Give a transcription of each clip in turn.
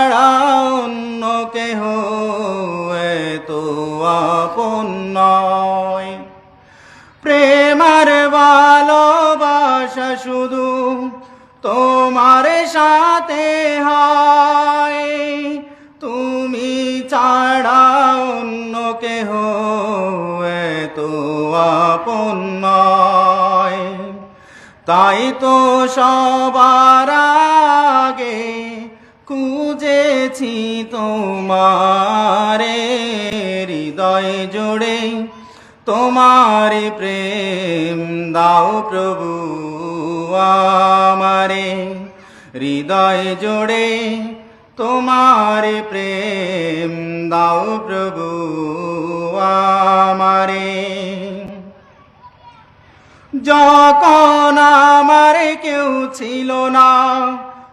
ছাড়া অন্য কেহ তো আপন নয়। প্রেমার ভালোবাসা শুধু তোমার সাথে হয়। তুমি ছাড়া অন্য কেহ তো আপন নয়। তাই তো সবার আগে খুঁজেছি তোমারে, হৃদয় জোড়ে। তোমার প্রেম দাও প্রভু আমারে, হৃদয় জোড়ে। তোমার প্রেম দাও প্রভু আমারে। যখন আমার কেউ ছিল না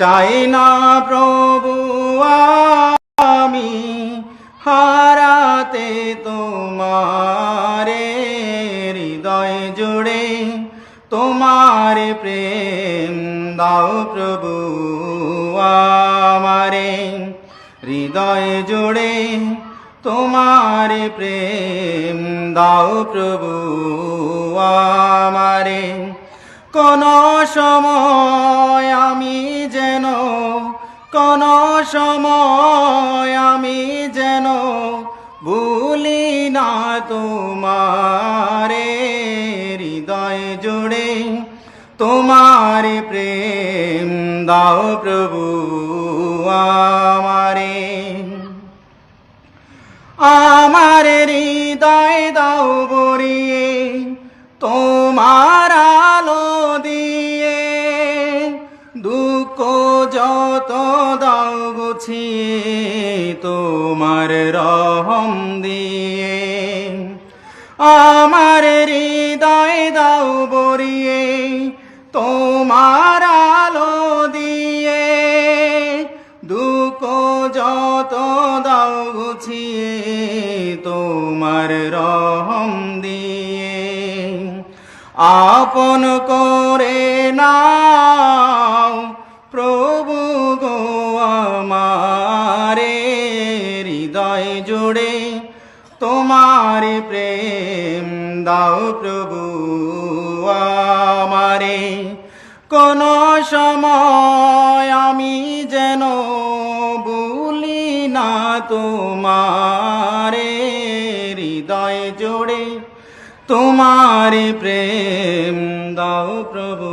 চাই না প্রভু আমি হারাতে তোমারে, হৃদয় জুড়ে তোমার প্রেম দাও প্রভু আমারে, হৃদয় জুড়ে তোমার প্রেম দাও প্রভু আমারে। কোন সময় আমি যেন, কোন সময় আমি যেন ভুলি না তোমারে, হৃদয় জুড়ে তোমার প্রেম দাও প্রভু আমারে। আমার হৃদয় দাও বরিয়ে তোমার দাও গুছিয়ে তোমার রহম দিয়ে। আমার হৃদয় দাও বরিয়ে তোমার আলো দিয়ে। দুঃখ যত দাও গুছিয়ে তোমার রহম দিয়ে। আপন করে নাও প্রভু তোমার প্রেম দাও প্রভু আমারে। কোন সময় আমি যেন ভুলি না তোমারে, হৃদয় জোড়ে তোমার প্রেম দাও প্রভু